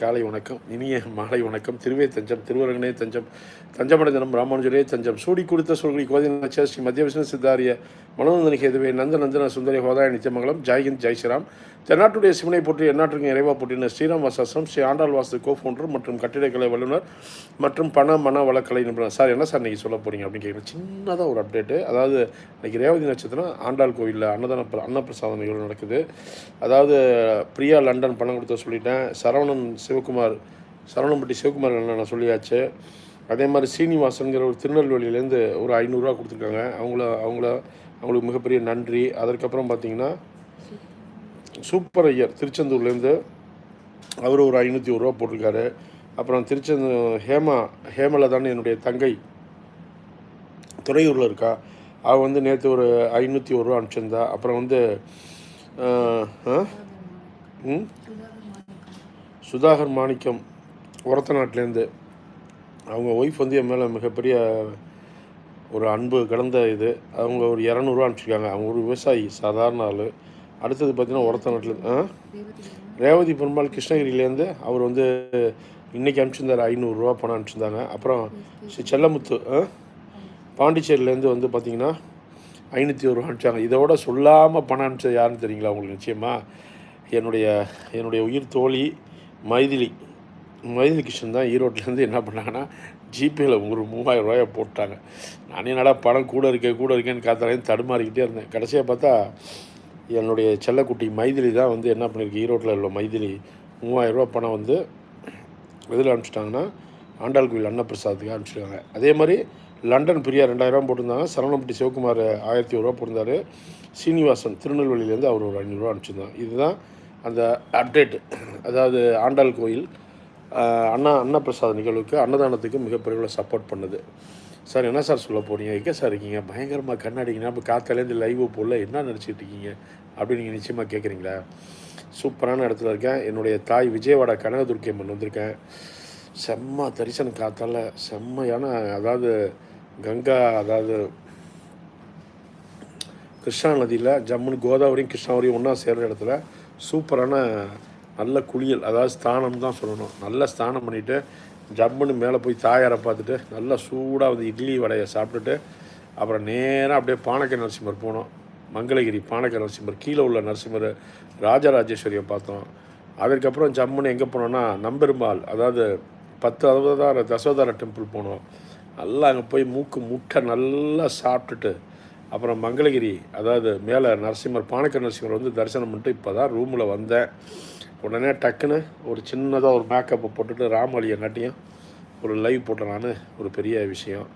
காலை வணக்கம் இனிய மாலை வணக்கம் திருவே தஞ்சம் திருவரங்கனே தஞ்சம் தஞ்சமடைந்தனம் ராமானுஜரே தஞ்சம். சூடி கொடுத்த சொல்கி கோதிநாச்ச ஸ்ரீ மத்திய விஷ்ணு சித்தாரிய மனோநந்தன எதுவே நந்தநந்தன சுந்தரி ஹோதாய நித்தியமங்கலம் ஜெய்ஹிந்த் ஜெய் ஸ்ரீராம். தென்னாட்டுடைய சிவனை போற்றி எந்நாட்டுக்கும் இறைவா போட்டின ஸ்ரீராம் வாசாசம் ஸ்ரீ ஆண்டாள் வாசு கோஃபவுண்டர் மற்றும் கட்டிடக்கலை வல்லுநர் மற்றும் பண மன வளக்கலை நிபுணர். சார் என்ன சார் இன்றைக்கி சொல்ல போகிறீங்க அப்படின்னு கேட்குறேன் சின்னதாக ஒரு அப்டேட்டு அதாவது இன்னைக்கு ரேவதி நட்சத்திரம் ஆண்டாள் கோவிலில் அன்னதான பிர- அன்னப்பிரசாதம் நிகழ்வு நடக்குது. அதாவது பிரியா லண்டன் பணம் கொடுத்த சொல்லிட்டேன். சரவணன் சிவகுமார் சரவணம்பட்டி சிவகுமார் நான் சொல்லியாச்சு. அதே மாதிரி சீனிவாசனுங்கிற ஒரு திருநெல்வேலியிலேருந்து ஒரு ஐநூறுரூவா கொடுத்துருக்காங்க. அவங்கள அவங்கள அவங்களுக்கு மிகப்பெரிய நன்றி. அதற்கப்புறம் பார்த்தீங்கன்னா சூப்பர் ஐயர் திருச்செந்தூர்லேருந்து அவர் ஒரு ஐநூற்றி ஒரு ரூபா போட்டிருக்காரு. அப்புறம் திருச்செந்தூர் ஹேமா ஹேமலதான்னு என்னுடைய தங்கை. துறையூரில் இருக்கா. அவள் வந்து நேற்று ஒரு ஐநூற்றி ஒரு ரூபா அனுப்பிச்சிருந்தா. அப்புறம் வந்து ம்? சுதாகர் மாணிக்கம் உரத்த நாட்டிலேருந்து அவங்க ஒய்ஃப் வந்து என் மேலே மிகப்பெரிய ஒரு அன்பு கலந்த இது. அவங்க ஒரு இரநூறுவா அனுப்பிச்சிருக்காங்க. அவங்க ஒரு விவசாயி சாதாரண ஆள். அடுத்தது பார்த்தீங்கன்னா உரத்த நாட்டில் ஆ? ரேவதி பெருமாள் கிருஷ்ணகிரியிலேருந்து அவர் வந்து இன்றைக்கி அனுப்பிச்சிருந்தார் ஐநூறுரூவா பணம் அனுப்பிச்சிருந்தாங்க. அப்புறம் ஸ்ரீ செல்லமுத்து பாண்டிச்சேரியிலேருந்து வந்து பார்த்தீங்கன்னா ஐநூற்றி ஒரு அனுப்பிச்சாங்க. இதோட சொல்லாமல் பணம் அனுப்பிச்சது யாருன்னு தெரியுங்களா உங்களுக்கு நிச்சயமாக என்னுடைய என்னுடைய உயிர் தோழி மைதிலி மைதிலி கிருஷ்ணன் தான் ஈரோட்லேருந்து என்ன பண்ணாங்கன்னா ஜிபேயில் ஒரு மூவாயிரம் ரூபாயை போட்டாங்க. நானே என்னடா பணம் கூட இருக்கேன் கூட இருக்கேன்னு காத்தாலேருந்து தடுமாறிக்கிட்டே இருந்தேன். கடைசியாக பார்த்தா என்னுடைய செல்லக்குட்டி மைதிலி தான் வந்து என்ன பண்ணியிருக்கு ஈரோட்டில் உள்ள மைதிலி மூவாயிரம் ரூபா பணம் வந்து எதில் அனுப்பிச்சிட்டாங்கன்னா ஆண்டாள் கோயில் அன்னப்பிரசாதத்துக்கு அனுப்பிச்சிருக்காங்க. அதே மாதிரி லண்டன் பிரியா ரெண்டாயிரம் போட்டிருந்தாங்க. சரவணப்பட்டி சிவகுமார் ஆயிரத்தி ஒரு ரூபா போட்டிருந்தார். சீனிவாசன் திருநெல்வேலியிலேருந்து அவர் ஒரு ஐநூறுரூவா அனுப்பிச்சிருந்தாங்க. இதுதான் அந்த அப்டேட் அதாவது ஆண்டாள் கோயில் அண்ணா அன்னப்பிரசாத நிகழ்வுக்கு அன்னதானத்துக்கு மிகப்பெரிய சப்போர்ட் பண்ணுது. சார் என்ன சார் சொல்ல போகிறீங்க எங்கே சார் இருக்கீங்க? பயங்கரமாக கண்ணாடிங்கன்னா இப்போ காத்தாலேருந்து லைவ் போடல. என்ன நினச்சிட்டு இருக்கீங்க? அப்படின்னு நீங்கள் நிச்சயமாக கேட்குறீங்களா சூப்பரான இடத்துல இருக்கேன். என்னுடைய தாய் விஜயவாடா கனகதுர்க்கி அம்மன் வந்திருக்கேன் செம்ம தரிசனம் காத்தால. செம்மையான அதாவது கங்கா அதாவது கிருஷ்ணா நதியில் ஜம்முன்னு கோதாவரியும் கிருஷ்ணாவரியும் ஒன்றா சேர்கிற இடத்துல சூப்பரான நல்ல குளியல் அதாவது ஸ்தானம் தான் சொல்லணும். நல்ல ஸ்தானம் பண்ணிவிட்டு ஜம்முன்னு மேலே போய் தாயாரை பார்த்துட்டு நல்லா சூடாக வந்து இட்லி வடையை சாப்பிட்டுட்டு அப்புறம் நேராக அப்படியே பானக்க நரசிம்மர் போனோம். மங்களகிரி பானக்க நரசிம்மர் கீழே உள்ள நரசிம்மர் ராஜராஜேஸ்வரியை பார்த்தோம். அதுக்கப்புறம் ஜம்முன்னு எங்கே போனோம்னா நம்பெருமாள் அதாவது பத்து அவதார தசோதார டெம்பிள் போனோம். நல்லா அங்கே போய் மூக்கு முட்டை நல்லா சாப்பிட்டுட்டு அப்புறம் மங்களகிரி அதாவது மேலே நரசிம்மர் பானக்க நரசிம்மர் வந்து தரிசனம் பண்ணிட்டு இப்போ தான் ரூமில் வந்தேன். உடனே டக்குன்னு ஒரு சின்னதாக ஒரு மேக்கப்பை போட்டுட்டு ராமலியை நட்டியும் ஒரு லைவ் போட்டேன் ஒரு பெரிய விஷயம்.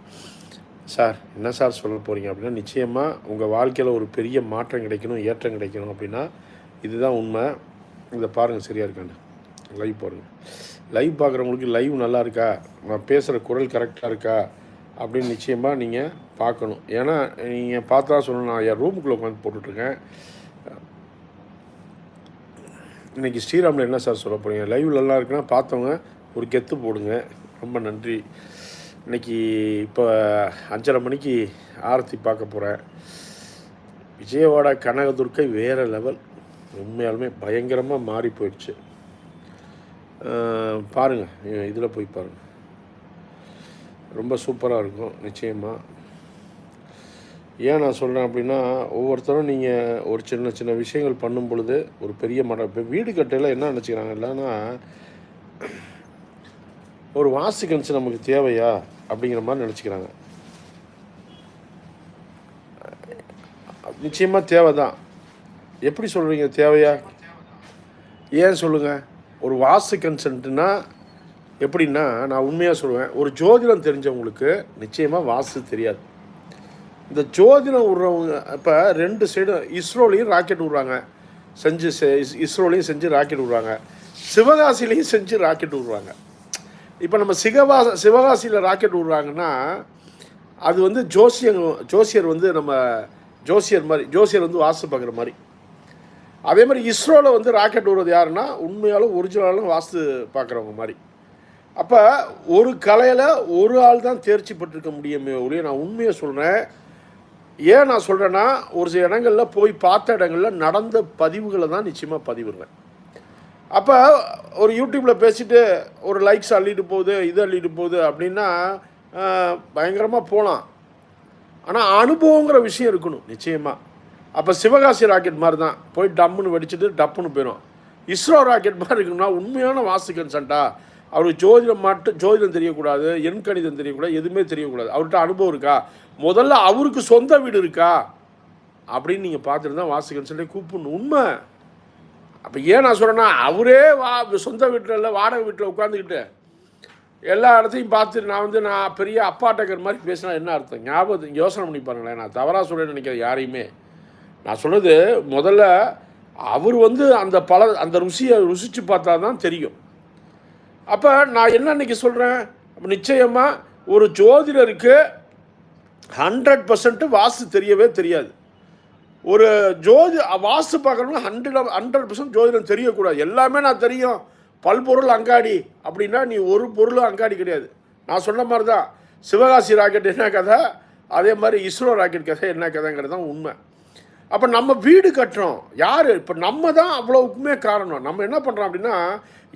சார் என்ன சார் சொல்ல போகிறீங்க அப்படின்னா நிச்சயமாக உங்கள் வாழ்க்கையில் ஒரு பெரிய மாற்றம் கிடைக்கணும் ஏற்றம் கிடைக்கணும் அப்படின்னா இதுதான் உண்மை. இதை பாருங்கள் சரியாக இருக்கான்னு. லைவ் பாருங்கள் லைவ் பார்க்குறவங்களுக்கு லைவ் நல்லா இருக்கா? நான் பேசுகிற குரல் கரெக்டாக இருக்கா? அப்படின்னு நிச்சயமாக நீங்கள் பார்க்கணும். ஏன்னா நீங்கள் பார்த்தா சொல்லணும். நான் என் ரூமுக்குள்ளே உட்காந்து போட்டுட்ருக்கேன். இன்றைக்கி ஸ்ரீராமில் என்ன சார் சொல்ல போகிறீங்க லைவ் நல்லா இருக்குன்னா பார்த்தவங்க ஒரு கெத்து போடுங்க. ரொம்ப நன்றி. இன்னைக்கு இப்போ அஞ்சரை மணிக்கு ஆரத்தி பார்க்க போகிறேன் விஜயவாடா கனகதுர்க்கை வேறு லெவல். உண்மையாலுமே பயங்கரமாக மாறி போயிடுச்சு. பாருங்கள் இதில் போய் பாருங்கள் ரொம்ப சூப்பராக இருக்கும். நிச்சயமாக ஏன் நான் சொல்கிறேன் அப்படின்னா ஒவ்வொருத்தரும் நீங்கள் ஒரு சின்ன சின்ன விஷயங்கள் பண்ணும் பொழுது ஒரு பெரிய மடம் இப்போ வீடு கட்டையில் என்ன நினச்சிக்கிறாங்க? இல்லைன்னா ஒரு வாசு கணிச்சு நமக்கு தேவையா? அப்படிங்கிற மாதிரி நினச்சிக்கிறாங்க. நிச்சயமாக தேவை தான் எப்படி சொல்கிறீங்க தேவையா? ஏன் சொல்லுங்கள் ஒரு வாசு கன்சன்ட்னா எப்படின்னா நான் உண்மையாக சொல்லுவேன். ஒரு ஜோதிடம் தெரிஞ்சவங்களுக்கு நிச்சயமாக வாசு தெரியாது. இந்த ஜோதிடம் விடுறவங்க இப்போ ரெண்டு சைடும் இஸ்ரோலையும் ராக்கெட் விடுறாங்க. செஞ்சு செ- இஸ்- இஸ்ரோலையும் செஞ்சு ராக்கெட் விடுறாங்க. சிவகாசிலையும் செஞ்சு ராக்கெட் விடுறாங்க. இப்போ நம்ம சிவகா சிவகாசியில் ராக்கெட் விடுறாங்கன்னா அது வந்து ஜோசியங்க ஜோசியர் வந்து நம்ம ஜோசியர் மாதிரி ஜோசியர் வந்து வாஸ்து பார்க்குற மாதிரி. அதே மாதிரி இஸ்ரோவில் வந்து ராக்கெட் விடுறது யாருன்னா உண்மையாலும் ஒரிஜினலாலும் வாஸ்து பார்க்குறவங்க மாதிரி. அப்போ ஒரு கலையில் ஒரு ஆள் தான் தேர்ச்சி பெற்றிருக்க முடியுமே ஒழிய நான் உண்மையை சொல்கிறேன் ஏன் நான் சொல்கிறேன்னா ஒரு சில இடங்களில் போய் பார்த்த இடங்களில் நடந்த பதிவுகளை தான் நிச்சயமாக பதிவுங்க அப்போ ஒரு யூடியூப்பில் பேசிட்டு ஒரு லைக்ஸ் அள்ளிட்டு போகுது இது அள்ளிட்டு போகுது அப்படின்னா பயங்கரமாக போகலாம் ஆனால் அனுபவங்கிற விஷயம் இருக்கணும் நிச்சயமாக அப்போ சிவகாசி ராக்கெட் மாதிரி தான் போய் டம்முன்னு வெடிச்சிட்டு டப்புன்னு போயிடும் இஸ்ரோ ராக்கெட் மாதிரி இருக்குன்னா உண்மையான வாசு கன்சன்ட்டா அவருக்கு ஜோதிடம் மட்டும் ஜோதிடம் தெரியக்கூடாது எண்கணிதம் தெரியக்கூடாது எதுவுமே தெரியக்கூடாது. அவர்கிட்ட அனுபவம் இருக்கா? முதல்ல அவருக்கு சொந்த வீடு இருக்கா? அப்படின்னு நீங்கள் பார்த்துருந்தா தான் சொல்லி கூப்பிடணும். உண்மை. அப்போ ஏன் நான் சொல்கிறேன்னா அவரே வா சொந்த வீட்டில் இல்லை வாடகை வீட்டில் உட்காந்துக்கிட்டு எல்லா இடத்தையும் பார்த்துட்டு நான் வந்து நான் பெரிய அப்பாட்டக்கர் மாதிரி பேசினா என்ன அர்த்தம்? ஞாபகத்தை யோசனை பண்ணி பாருங்களேன். நான் தவறாக சொல்ல நினைக்கிறேன் யாரையுமே. நான் சொன்னது முதல்ல அவர் வந்து அந்த பல அந்த ருசியை ருசித்து பார்த்தா தான் தெரியும். அப்போ நான் என்ன அன்றைக்கி சொல்கிறேன் அப்போ நிச்சயமாக ஒரு ஜோதிடருக்கு ஹண்ட்ரட் பர்சன்ட்டு வாஸ்து தெரியவே தெரியாது. ஒரு ஜோதி வாஸ்து பார்க்குறவங்க ஹண்ட்ரட் ஹண்ட்ரட் பர்சன்ட் ஜோதிடம் தெரியக்கூடாது. எல்லாமே நான் தெரியும். பல்பொருள் அங்காடி அப்படின்னா நீ ஒரு பொருளும் அங்காடி கிடையாது. நான் சொன்ன மாதிரி தான் சிவகாசி ராக்கெட் என்ன கதை? அதே மாதிரி இஸ்ரோ ராக்கெட் கதை என்ன கதைங்கிறது தான் உண்மை. அப்போ நம்ம வீடு கட்டுறோம். யார்? இப்போ நம்ம தான் அவ்வளோவுக்குமே காரணம். நம்ம என்ன பண்ணுறோம் அப்படின்னா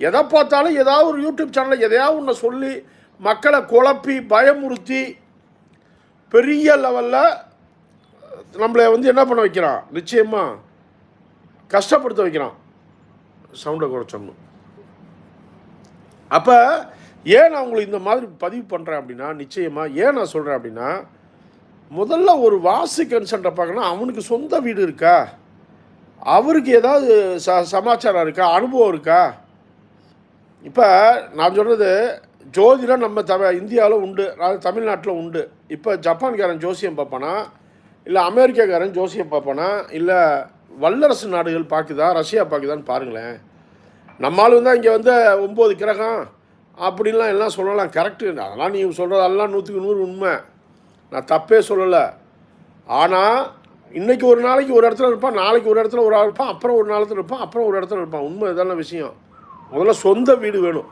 எதை பார்த்தாலும் ஏதாவது ஒரு யூடியூப் சேனலில் எதையாவது ஒன்று சொல்லி மக்களை குழப்பி பயமுறுத்தி பெரிய லெவலில் நம்மளை வந்து என்ன பண்ண வைக்கிறான்? நிச்சயமாக கஷ்டப்படுத்த வைக்கிறான். சவுண்டை குறைச்சோம்னு. அப்போ ஏன் நான் உங்களுக்கு இந்த மாதிரி பதிவு பண்ணுறேன் அப்படின்னா நிச்சயமாக ஏன் நான் சொல்கிறேன் அப்படின்னா முதல்ல ஒரு வாசு கன்சென்ட்டை பார்க்கணும் அவனுக்கு சொந்த வீடு இருக்கா? அவருக்கு ஏதாவது ச சமாச்சாரம் இருக்கா? அனுபவம் இருக்கா? இப்போ நான் சொல்கிறது ஜோதிடம் நம்ம தம இந்தியாவில் உண்டு அதாவது தமிழ்நாட்டில் உண்டு. இப்போ ஜப்பான்காரன் ஜோசியம் பார்ப்பானா? இல்லை அமெரிக்காக்காரன் ஜோசியம் பார்ப்பானா? இல்லை வல்லரசு நாடுகள் பார்க்குதா? ரஷ்யா பார்க்குதான்னு பாருங்களேன். நம்மளும் தான் இங்கே வந்து ஒம்பது கிரகம் அப்படின்லாம் எல்லாம் சொல்லலாம். கரெக்டு அதெல்லாம் நீ சொல்கிறதெல்லாம் நூற்றுக்கு நூறு உண்மை. நான் தப்பே சொல்லலை. ஆனால் இன்றைக்கி ஒரு நாளைக்கு ஒரு இடத்துல இருப்பான் நாளைக்கு ஒரு இடத்துல ஒரு ஆள் இருப்பான் அப்புறம் ஒரு நாளத்தில் இருப்பான் அப்புறம் ஒரு இடத்துல இருப்பான். உண்மை இதெல்லாம் விஷயம். முதல்ல சொந்த வீடு வேணும்.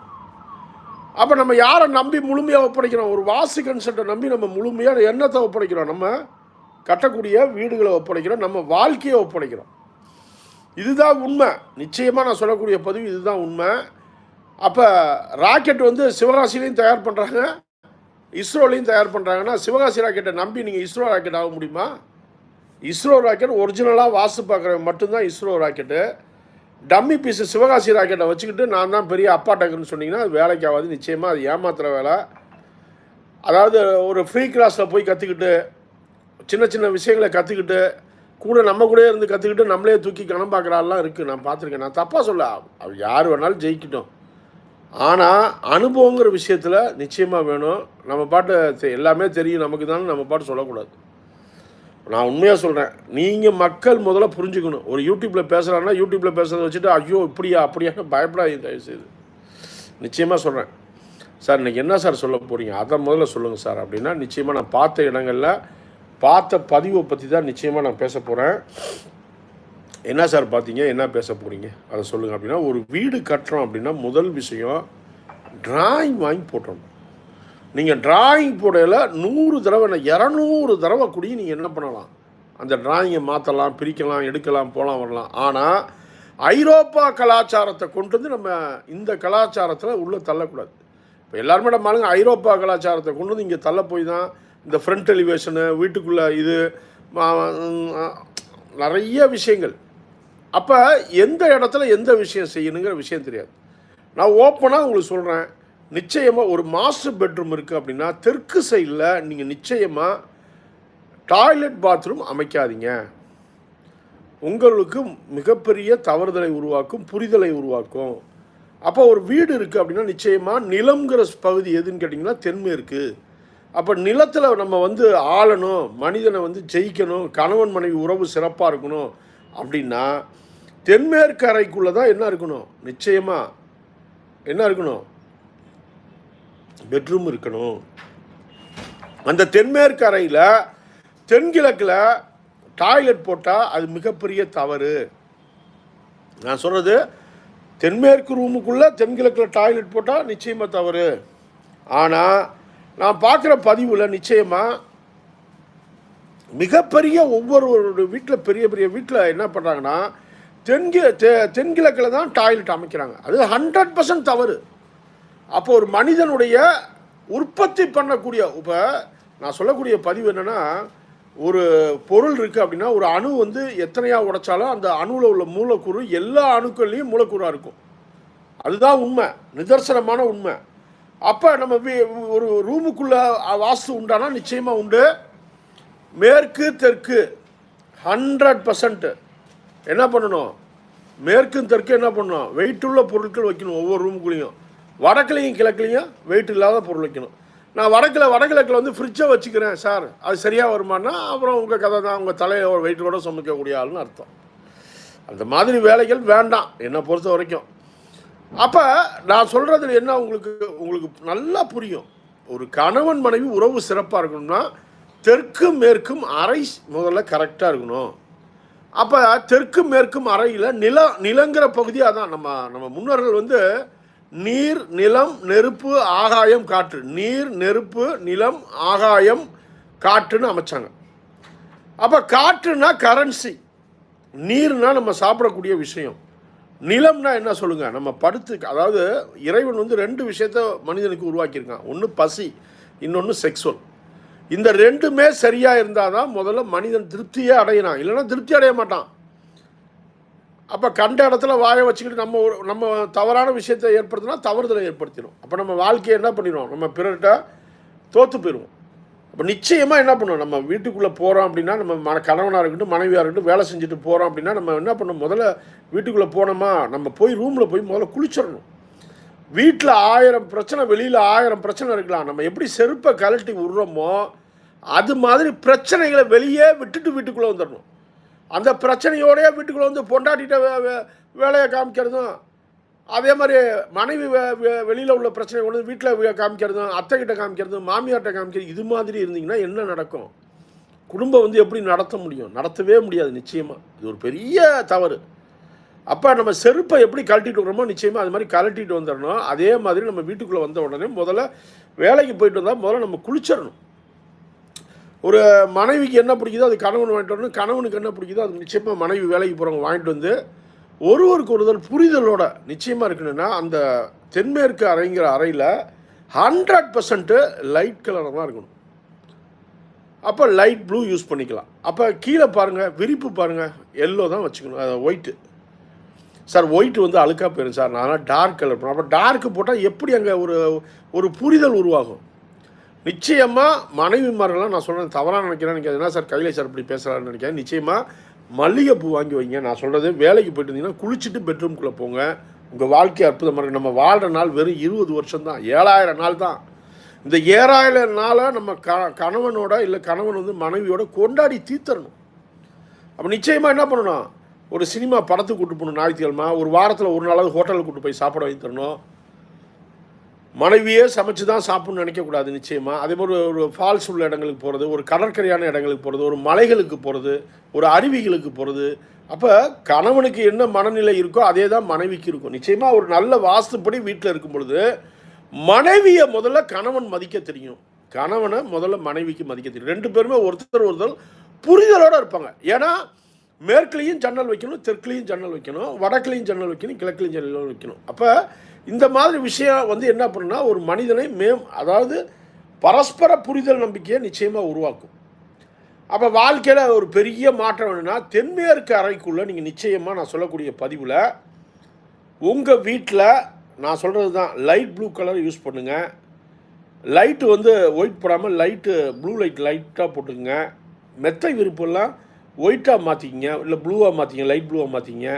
அப்போ நம்ம யாரை நம்பி முழுமையாக ஒப்படைக்கிறோம்? ஒரு வாசு கன்செப்டை நம்பி நம்ம முழுமையாக எண்ணத்தை ஒப்படைக்கிறோம்? நம்ம கட்டக்கூடிய வீடுகளை ஒப்படைக்கிறோம் நம்ம வாழ்க்கையை ஒப்படைக்கிறோம். இதுதான் உண்மை. நிச்சயமாக நான் சொல்லக்கூடிய பதிவு இதுதான் உண்மை. அப்போ ராக்கெட் வந்து சிவராசிலையும் தயார் பண்ணுறாங்க இஸ்ரோலையும் தயார் பண்ணுறாங்கன்னா சிவகாசி ராக்கெட்டை நம்பி நீங்கள் இஸ்ரோ ராக்கெட் ஆக முடியுமா? இஸ்ரோ ராக்கெட் ஒரிஜினலாக வாசு பார்க்குறவங்க மட்டும்தான் ISRO rocket. Dummy piece Sivakasi ராக்கெட்டை வச்சுக்கிட்டு நான் தான் பெரிய அப்பா டக்குன்னு சொன்னீங்கன்னா அது வேலைக்கு ஆகாது நிச்சயமாக அது ஏமாத்துகிற வேலை. அதாவது ஒரு ஃப்ரீ கிளாஸில் போய் கற்றுக்கிட்டு சின்ன சின்ன விஷயங்களை கற்றுக்கிட்டு கூட நம்ம கூட இருந்து கற்றுக்கிட்டு நம்மளே தூக்கி கணம் பார்க்குறாலாம் இருக்குது நான் பார்த்துருக்கேன். நான் தப்பாக சொல்ல அவர் யார் வேணாலும் ஜெயிக்கட்டும். ஆனால் அனுபவங்கிற விஷயத்தில் நிச்சயமாக வேணும். நம்ம பாட்டு தெ- எல்லாமே தெரியும். நமக்கு தான் நம்ம பாட்டு சொல்லக்கூடாது. நான் உண்மையாக சொல்கிறேன் நீங்கள் மக்கள் முதல்ல புரிஞ்சுக்கணும். ஒரு யூடியூப்பில் பேசுகிறாங்கன்னா யூடியூப்பில் பேசுகிறத வச்சுட்டு ஐயோ இப்படியா அப்படியான்னு பயப்படாதீங்க தயவுசெய்து. நிச்சயமாக சொல்கிறேன் சார் இன்றைக்கி என்ன சார் சொல்ல போகிறீங்க அதை முதல்ல சொல்லுங்கள் சார். அப்படின்னா நிச்சயமாக நான் பார்த்த இடங்களில் பார்த்த பதிவை பற்றி தான் நிச்சயமாக நான் பேச போகிறேன் என்ன சார் பார்த்தீங்க? என்ன பேச போகிறீங்க அதை சொல்லுங்கள் அப்படின்னா ஒரு வீடு கட்டுறோம் அப்படின்னா முதல் விஷயம் டிராயிங் வாங்கி போட்டணும் நீங்கள் டிராயிங் போடையில் நூறு தடவை நான் இரநூறு தடவை கூடி நீங்கள் என்ன பண்ணலாம்? அந்த டிராயிங்கை மாற்றலாம் பிரிக்கலாம் எடுக்கலாம் போகலாம் வரலாம். ஆனால் ஐரோப்பா கலாச்சாரத்தை கொண்டு வந்து நம்ம இந்த கலாச்சாரத்தில் உள்ளே தள்ளக்கூடாது. இப்போ எல்லாருமே நம்ம ஆளுங்க ஐரோப்பா கலாச்சாரத்தை கொண்டு வந்து இங்கே தள்ள போய் தான் இந்த ஃப்ரண்ட் எலிவேஷனு வீட்டுக்குள்ளே இது நிறைய விஷயங்கள். அப்போ எந்த இடத்துல எந்த விஷயம் செய்யணுங்கிற விஷயம் தெரியாது. நான் ஓப்பனாக உங்களுக்கு சொல்கிறேன் நிச்சயமாக ஒரு மாஸ்டர் பெட்ரூம் இருக்குது அப்படின்னா தெற்கு சைடில் நீங்கள் நிச்சயமாக டாய்லெட் பாத்ரூம் அமைக்காதீங்க. உங்களுக்கு மிகப்பெரிய தவறுதலை உருவாக்கும் புரிதலை உருவாக்கும். அப்போ ஒரு வீடு இருக்குது அப்படின்னா நிச்சயமாக நிலம்ங்கிற பகுதி எதுன்னு கேட்டிங்கன்னா தென்மேற்கு. அப்போ நிலத்தில் நம்ம வந்து ஆளணும் மனிதனை வந்து ஜெயிக்கணும் கணவன் மனைவி உறவு சிறப்பாக இருக்கணும் அப்படின்னா தென்மேற்கு அறைக்குள்ளே தான் என்ன இருக்கணும்? நிச்சயமாக என்ன இருக்கணும்? பெட்ரூம் இருக்கணும். அந்த தென்மேற்கு அறையில் தென்கிழக்கில் டாய்லெட் போட்டால் அது மிகப்பெரிய தவறு. நான் சொல்கிறது தென்மேற்கு ரூமுக்குள்ளே தென்கிழக்கில் டாய்லெட் போட்டால் நிச்சயமாக தவறு. ஆனால் நான் பார்க்குற பதிவில் நிச்சயமாக மிகப்பெரிய ஒவ்வொருவருடைய வீட்டில் பெரிய பெரிய வீட்டில் என்ன பண்ணுறாங்கன்னா தென்கி தெ தென்கிழக்கில் தான் டாய்லெட் அமைக்கிறாங்க. அது ஹண்ட்ரட் பர்சன்ட் தவறு. அப்போ ஒரு மனிதனுடைய உற்பத்தி பண்ணக்கூடிய இப்போ நான் சொல்லக்கூடிய பதிவு என்னென்னா ஒரு பொருள் இருக்குது அப்படின்னா ஒரு அணு வந்து எத்தனையாக உடைச்சாலும் அந்த அணுவில் உள்ள மூலக்கூறு எல்லா அணுக்கள்லேயும் மூலக்கூறாக இருக்கும். அதுதான் உண்மை. நிதர்சனமான உண்மை. அப்போ நம்ம வீ- ஒரு ரூமுக்குள்ளே வாஸ்து உண்டானா நிச்சயமாக உண்டு. மேற்கு தெற்கு ஹண்ட்ரட் பர்சன்ட்டு என்ன பண்ணணும்? மேற்கும் தெற்கு என்ன பண்ணணும்? வெயிட்டுள்ள பொருட்கள் வைக்கணும் ஒவ்வொரு ரூமுக்குள்ளேயும் வடக்குலையும் கிழக்குலையும் வெயிட் இல்லாத பொருள் வைக்கணும். நான் வடக்கில் வடகிழக்கில் வந்து ஃப்ரிட்ஜை வச்சுக்கிறேன் சார். அது சரியாக வருமானா? அப்புறம் உங்கள் கதை தான். உங்கள் தலையை வெயிட்டோட சமைக்கக்கூடிய ஆள்னு அர்த்தம். அந்த மாதிரி வேலைகள் வேண்டாம். என்னை பொறுத்த வரைக்கும். அப்போ நான் சொல்கிறது என்ன உங்களுக்கு உங்களுக்கு நல்லா புரியும். ஒரு கணவன் மனைவி உறவு சிறப்பாக இருக்கணும்னா தெற்கும் மேற்கும் அறை முதல்ல கரெக்டாக இருக்கணும். அப்போ தெற்கும் மேற்கும் அறையில் நில நிலங்கிற பகுதி அதான். நம்ம நம்ம முன்னோர்கள் வந்து நீர் நிலம் நெருப்பு ஆகாயம் காற்று. நீர் நெருப்பு நிலம் ஆகாயம் காற்றுன்னு அமைச்சாங்க. அப்போ காற்றுனா கரன்சி நீர்னா நம்ம சாப்பிடக்கூடிய விஷயம். நிலம்னா என்ன சொல்லுங்கள் நம்ம படுத்து அதாவது இறைவன் வந்து ரெண்டு விஷயத்த மனிதனுக்கு உருவாக்கியிருக்கான். ஒன்று பசி இன்னொன்று செக்ஸுவல் இந்த ரெண்டுமே சரியாக இருந்தால் தான் முதல்ல மனிதன் திருப்தியே அடையினான் இல்லைன்னா திருப்தி அடைய மாட்டான். அப்போ கண்ட இடத்துல வாயை வச்சுக்கிட்டு நம்ம ஒரு நம்ம தவறான விஷயத்தை ஏற்படுத்தினா தவறுதலை ஏற்படுத்திடும் அப்போ நம்ம வாழ்க்கையை என்ன பண்ணிடுவோம்? நம்ம பிறர்கிட்ட தோற்று போயிடுவோம். அப்போ நிச்சயமாக என்ன பண்ணுவோம்? நம்ம வீட்டுக்குள்ளே போகிறோம் அப்படின்னா நம்ம மன கணவனாக இருக்கட்டும் மனைவியாக இருக்கட்டும் வேலை செஞ்சுட்டு போகிறோம் அப்படின்னா நம்ம என்ன பண்ணணும் முதல்ல வீட்டுக்குள்ளே போனோமா? நம்ம போய் ரூமில் போய் முதல்ல குளிச்சிடணும். வீட்டில் ஆயிரம் பிரச்சனை வெளியில் ஆயிரம் பிரச்சனை இருக்கலாம். நம்ம எப்படி செருப்பை கழட்டி விடுறோமோ அது மாதிரி பிரச்சனைகளை வெளியே விட்டுட்டு வீட்டுக்குள்ளே வந்துடணும். அந்த பிரச்சனையோடய வீட்டுக்குள்ளே வந்து பொண்டாட்டிகிட்ட வே வே- வேலையை காமிக்கிறதும் அதே மாதிரி மனைவி வெளியில் உள்ள பிரச்சனை கொண்டு வந்து வீட்டில் காமிக்கிறதும் அத்தைக்கிட்ட காமிக்கிறதும் மாமியார்கிட்ட காமிக்கிறது இது மாதிரி இருந்தீங்கன்னா என்ன நடக்கும்? குடும்பம் வந்து எப்படி நடத்த முடியும்? நடத்தவே முடியாது நிச்சயமாக இது ஒரு பெரிய தவறு. அப்போ நம்ம செருப்பை எப்படி கழட்டிட்டு வரோமோ நிச்சயமாக அது மாதிரி கழட்டிட்டு வந்துடணும். அதே மாதிரி நம்ம வீட்டுக்குள்ளே வந்த உடனே முதல்ல வேலைக்கு போயிட்டு வந்தால் முதல்ல நம்ம குளிச்சிடணும். ஒரு மனைவிக்கு என்ன பிடிக்குதோ அது கணவன் வாங்கிட்டு வரணும். கணவனுக்கு என்ன பிடிக்குதோ அது நிச்சயமாக மனைவி வேலைக்கு போகிறவங்க வாங்கிட்டு வந்து ஒருவருக்கு ஒருதல் புரிதலோட நிச்சயமாக இருக்கணும்னா அந்த தென்மேற்கு அறைங்கிற அறையில் ஹண்ட்ரட் பர்சன்ட்டு லைட் கலராக தான் இருக்கணும். அப்போ லைட் ப்ளூ யூஸ் பண்ணிக்கலாம். அப்போ கீழே பாருங்கள் விரிப்பு பாருங்கள் எல்லோ தான் வச்சுக்கணும். ஒயிட்டு சார் ஒயிட் வந்து அழுக்காக போயிடும் சார். நான் டார்க் கலர் போனேன் அப்போ டார்க் போட்டால் எப்படி அங்கே ஒரு ஒரு புரிதல் உருவாகும்? நிச்சயமாக மனைவிமாரெல்லாம் நான் சொல்கிறேன் தவறாக நினைக்கிறேன் நினைக்காது என்ன சார் கையில் சார் இப்படி பேசுகிறான்னு நினைக்கிறேன் நிச்சயமாக மல்லிகைப்பூ வாங்கி வைங்க. நான் சொல்கிறது வேலைக்கு போயிட்டு இருந்தீங்கன்னா குளிச்சுட்டு பெட்ரூம்குள்ளே போங்க. உங்கள் வாழ்க்கை அற்புதமாக இருக்குது நம்ம வாழ்கிற நாள் வெறும் இருபது வருஷம் தான். ஏழாயிரம் நாள் தான். இந்த ஏழாயிரம் நாளை நம்ம க கணவனோட இல்லை கணவன் வந்து மனைவியோட கொண்டாடி தீர்த்தரணும். அப்போ நிச்சயமாக என்ன பண்ணணும்? ஒரு சினிமா படத்துக்கு கூட்டு போகணும் ஞாயிற்றுக்கிழமை ஒரு வாரத்தில் ஒரு நாளாவது ஹோட்டலுக்கு கூட்டு போய் சாப்பிட வாங்கி தரணும். மனைவியே சமைச்சு தான் சாப்பிட்ணும்னு நினைக்கக்கூடாது நிச்சயமாக அதே மாதிரி ஒரு ஃபால்ஸ் உள்ள இடங்களுக்கு போகிறது ஒரு கடற்கரையான இடங்களுக்கு போகிறது ஒரு மலைகளுக்கு போகிறது ஒரு அருவிகளுக்கு போகிறது அப்போ கணவனுக்கு என்ன மனநிலை இருக்கோ அதே தான் மனைவிக்கு இருக்கும். நிச்சயமாக ஒரு நல்ல வாஸ்துப்படி வீட்டில் இருக்கும் பொழுது மனைவியை முதல்ல கணவன் மதிக்க தெரியும். கணவனை முதல்ல மனைவிக்கு மதிக்க தெரியும். ரெண்டு பேருமே ஒருத்தர் ஒருத்தர் புரிதலோடு இருப்பாங்க. ஏன்னா மேற்குலேயும் ஜன்னல் வைக்கணும் தெற்குலேயும் ஜன்னல் வைக்கணும் வடக்குலேயும் ஜன்னல் வைக்கணும் கிழக்குலேயும் ஜன்னல் வைக்கணும். அப்போ இந்த மாதிரி விஷயம் வந்து என்ன பண்ணுன்னா ஒரு மனிதனை மேம் அதாவது பரஸ்பர புரிதல் நம்பிக்கையை நிச்சயமாக உருவாக்கும். அப்போ வாழ்க்கையில் ஒரு பெரிய மாற்றம் வேணும்னா தென்மேற்கு அறைக்குள்ளே நீங்கள் நிச்சயமாக நான் சொல்லக்கூடிய பதிவில் உங்கள் வீட்டில் நான் சொல்கிறது தான் லைட் ப்ளூ கலர் யூஸ் பண்ணுங்கள் லைட்டு வந்து ஒயிட் போடாமல் லைட்டு ப்ளூ லைட் லைட்டாக போட்டுக்குங்க. மெத்தை விருப்பம்லாம் ஒயிட்டாக மாற்றிக்கிங்க இல்லை ப்ளூவாக மாற்றிங்க லைட் ப்ளூவாக மாற்றிங்க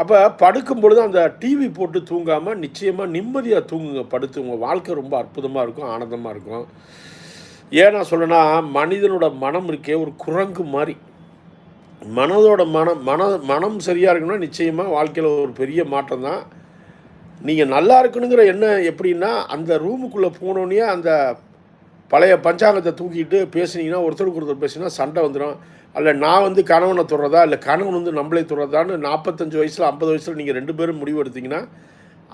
அப்போ படுக்கும் பொழுது அந்த டிவி போட்டு தூங்காமல் நிச்சயமாக நிம்மதியாக தூங்குங்க. படுத்து உங்கள் வாழ்க்கை ரொம்ப அற்புதமாக இருக்கும் ஆனந்தமாக இருக்கும். ஏன் நான் மனிதனோட மனம் இருக்கே ஒரு குரங்கு மாதிரி. மனதோட மனம் மன மனம் சரியாக இருக்கணும்னா நிச்சயமாக வாழ்க்கையில் ஒரு பெரிய மாற்றம் தான். நீங்கள் நல்லா இருக்கணுங்கிற என்ன எப்படின்னா அந்த ரூமுக்குள்ளே போனோடனே அந்த பழைய பஞ்சாங்கத்தை தூக்கிட்டு பேசுனீங்கன்னா ஒருத்தருக்கு ஒருத்தர் பேசினா சண்டை வந்துடும் அல்ல நான் வந்து கணவனை தொடர்றதா இல்லை கணவன் வந்து நம்மளே தொடுறதான்னு நாற்பத்தஞ்சு வயசில் ஐம்பது வயசில் நீங்கள் ரெண்டு பேரும் முடிவு எடுத்தீங்கன்னா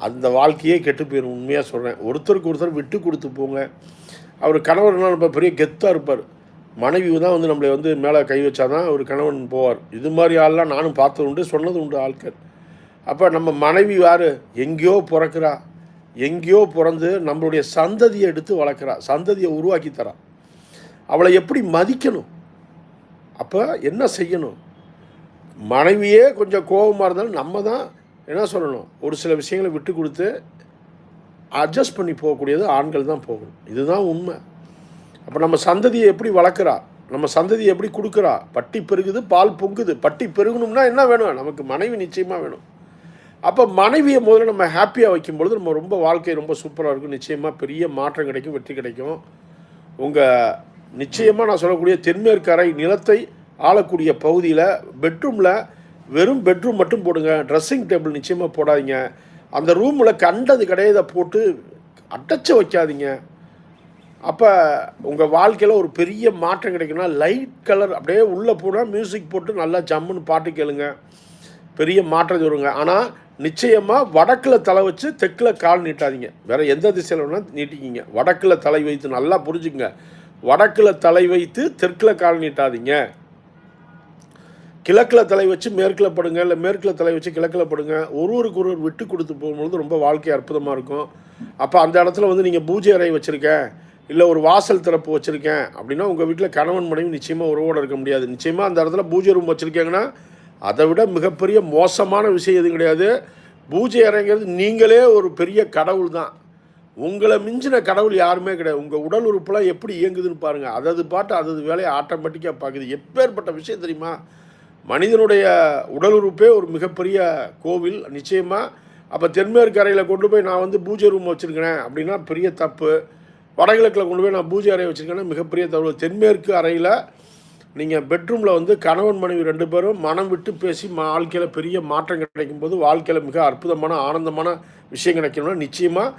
அந்த வாழ்க்கையே கெட்டு போயிடும் உண்மையாக சொல்கிறேன் ஒருத்தருக்கு ஒருத்தர் விட்டு கொடுத்து போங்க. அவர் கணவர்னால் ரொம்ப பெரிய கெத்தாக இருப்பார். மனைவி தான் வந்து நம்மளை வந்து மேலே கை வச்சாதான் ஒரு கணவன் போவார். இது மாதிரி ஆள்லாம் நானும் பார்த்தது உண்டு சொன்னது உண்டு ஆட்கள். அப்போ நம்ம மனைவி யார்? எங்கேயோ பிறக்கிறா. எங்கேயோ பிறந்து நம்மளுடைய சந்ததியை எடுத்து வளர்க்குறா சந்ததியை உருவாக்கி தரா. அவளை எப்படி மதிக்கணும்? அப்போ என்ன செய்யணும்? மனைவியே கொஞ்சம் கோபமாக இருந்தாலும் நம்ம தான் என்ன சொல்லணும்? ஒரு சில விஷயங்களை விட்டு கொடுத்து அட்ஜஸ்ட் பண்ணி போகக்கூடியது ஆண்கள் தான் போகணும். இதுதான் உண்மை. அப்போ நம்ம சந்ததியை எப்படி வளர்க்குறா? நம்ம சந்ததியை எப்படி கொடுக்குறா? பட்டி பெருகுது பால் பொங்குது. பட்டி பெருகணும்னா என்ன வேணும்? நமக்கு மனைவி நிச்சயமாக வேணும். அப்போ மனைவியை முதல்ல நம்ம ஹாப்பியாக வைக்கும் பொழுது நம்ம ரொம்ப வாழ்க்கை ரொம்ப சூப்பராக இருக்கும். நிச்சயமாக பெரிய மாற்றம் கிடைக்கும் வெற்றி கிடைக்கும். உங்கள் நிச்சயமாக நான் சொல்லக்கூடிய தென்மேற்கரை நிலத்தை ஆளக்கூடிய பகுதியில் பெட்ரூமில் வெறும் பெட்ரூம் மட்டும் போடுங்க. ட்ரெஸ்ஸிங் டேபிள் நிச்சயமாக போடாதீங்க. அந்த ரூமில் கண்டது கிடையாத போட்டு அடைச்சி வைக்காதீங்க. அப்போ உங்கள் வாழ்க்கையில் ஒரு பெரிய மாற்றம் கிடைக்குன்னா லைட் கலர் அப்படியே உள்ளே போனால் மியூசிக் போட்டு நல்லா ஜம்முன்னு பாட்டு கேளுங்க. பெரிய மாற்றம் வருங்க. ஆனால் நிச்சயமாக வடக்கில் தலை வச்சு தெற்கில் கால் நீட்டாதீங்க. வேறு எந்த திசையில் வேணால் நீட்டிக்கிங்க. வடக்கில் தலை வைத்து நல்லா புரிஞ்சுங்க வடக்கில் தலை வைத்து தெற்கில் கால் நீட்டாதீங்க. கிழக்கில் தலை வச்சு மேற்கில் படுங்க. இல்லை மேற்கில் தலை வச்சு கிழக்கில் படுங்க. ஒருவருக்கு ஒருவர் விட்டு கொடுத்து போகும்பொழுது ரொம்ப வாழ்க்கை அற்புதமாக இருக்கும். அப்போ அந்த இடத்துல வந்து நீங்கள் பூஜை அறை வச்சுருக்கேன் இல்லை ஒரு வாசல் திறப்பு வச்சுருக்கேன் அப்படின்னா உங்கள் வீட்டில் கணவன் மனைவி நிச்சயமாக உறவோடு இருக்க முடியாது. நிச்சயமாக அந்த இடத்துல பூஜை ரூம் வச்சுருக்கீங்கன்னா அதை விட மிகப்பெரிய மோசமான விஷயம் எதுவும் கிடையாது. பூஜை அறைங்கிறது நீங்களே ஒரு பெரிய கடவுள் தான். உங்களை மிஞ்சின கடவுள் யாருமே கிடையாது. உங்கள் உடல் உறுப்புலாம் எப்படி இயங்குதுன்னு பாருங்கள் அதது பாட்டு அதது வேலையை ஆட்டோமேட்டிக்காக பார்க்குது. எப்பேற்பட்ட விஷயம் தெரியுமா? மனிதனுடைய உடல் உறுப்பே ஒரு மிகப்பெரிய கோவில் நிச்சயமாக அப்போ தென்மேற்கு அறையில் கொண்டு போய் நான் வந்து பூஜை ரூம் வச்சுருக்கிறேன் அப்படின்னா பெரிய தப்பு. வடகிழக்கில் கொண்டு போய் நான் பூஜை அறையை வச்சுருக்கேன்னா மிகப்பெரிய தவறு. தென்மேற்கு அறையில் நீங்கள் பெட்ரூமில் வந்து கணவன் மனைவி ரெண்டு பேரும் மனம் விட்டு பேசி வாழ்க்கையில் பெரிய மாற்றம் கிடைக்கும் போது வாழ்க்கையில் மிக அற்புதமான ஆனந்தமான விஷயம் கிடைக்கணும்னா நிச்சயமாக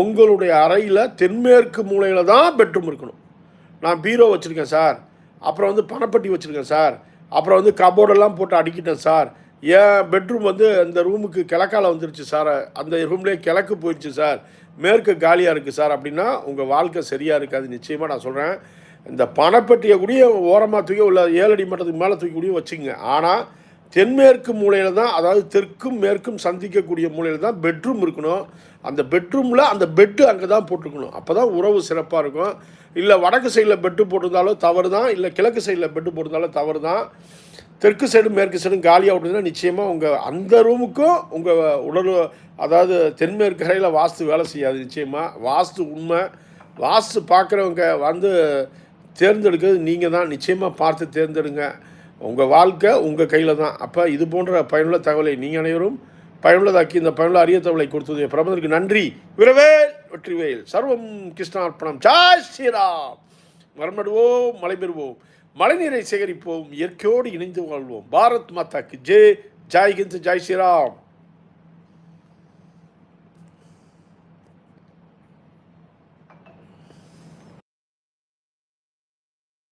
உங்களுடைய அறையில் தென்மேற்கு மூலையில் தான் பெட்ரூம் இருக்கணும். நான் பீரோ வச்சுருக்கேன் சார். அப்புறம் வந்து பணப்பட்டி வச்சுருக்கேன் சார். அப்புறம் வந்து கபோர்டெல்லாம் போட்டு அடிக்கிட்டேன் சார். ஏன் பெட்ரூம் வந்து அந்த ரூமுக்கு கிழக்கால வந்துருச்சு சார். அந்த ரூம்லேயே கிழக்கு போயிடுச்சு சார். மேற்கு காலியாக இருக்குது சார். அப்படின்னா உங்கள் வாழ்க்கை சரியாக இருக்காது. நிச்சயமாக நான் சொல்கிறேன் இந்த பணப்பெட்டியை கூடிய ஓரமாக தூக்கி உள்ள ஏழடி மட்டத்துக்கு மேலே தூக்கி கூடிய வச்சுங்க. ஆனால் தென்மேற்கு மூலையில் தான் அதாவது தெற்கும் மேற்கும் சந்திக்கக்கூடிய மூலையில் தான் பெட்ரூம் இருக்கணும். அந்த பெட்ரூமில் அந்த பெட்டு அங்கே தான் போட்டுக்கணும். அப்போ தான் உறவு சிறப்பாக இருக்கும். இல்லை வடக்கு சைடில் பெட்டு போட்டிருந்தாலும் தவறு தான் இல்லை கிழக்கு சைடில் பெட்டு போட்டிருந்தாலும் தவறு தான் தெற்கு சைடும் மேற்கு சைடும் காலியாக விட்டுருந்தா நிச்சயமாக உங்கள் அந்த ரூமுக்கும் உங்கள் உடல் அதாவது தென்மேற்கு கரையில் வாஸ்து வேலை செய்யாது நிச்சயமாக வாஸ்து உண்மை. வாஸ்து பார்க்குறவங்க வந்து தேர்ந்தெடுக்கிறது நீங்கள் தான். நிச்சயமாக பார்த்து தேர்ந்தெடுங்க. உங்கள் வாழ்க்கை உங்கள் கையில் தான். அப்போ இது போன்ற பயனுள்ள தகவலை நீங்கள் அனைவரும் பயனுள்ளதாக்கி இந்த பயனுள்ள அரிய தகவலை கொடுத்தது பிரபந்தருக்கு நன்றி. விரவேல் வெற்றிவேல். சர்வம் கிருஷ்ணார்ப்பணம். ஜாய் ஸ்ரீராம். மரமடுவோம் மலை பெறுவோம். மழைநீரை சேகரிப்போம். இயற்கையோடு இணைந்து வாழ்வோம். பாரத் மாதாக்கு. ஜே ஜாய். ஹிந்த் ஜாய் ஸ்ரீராம்.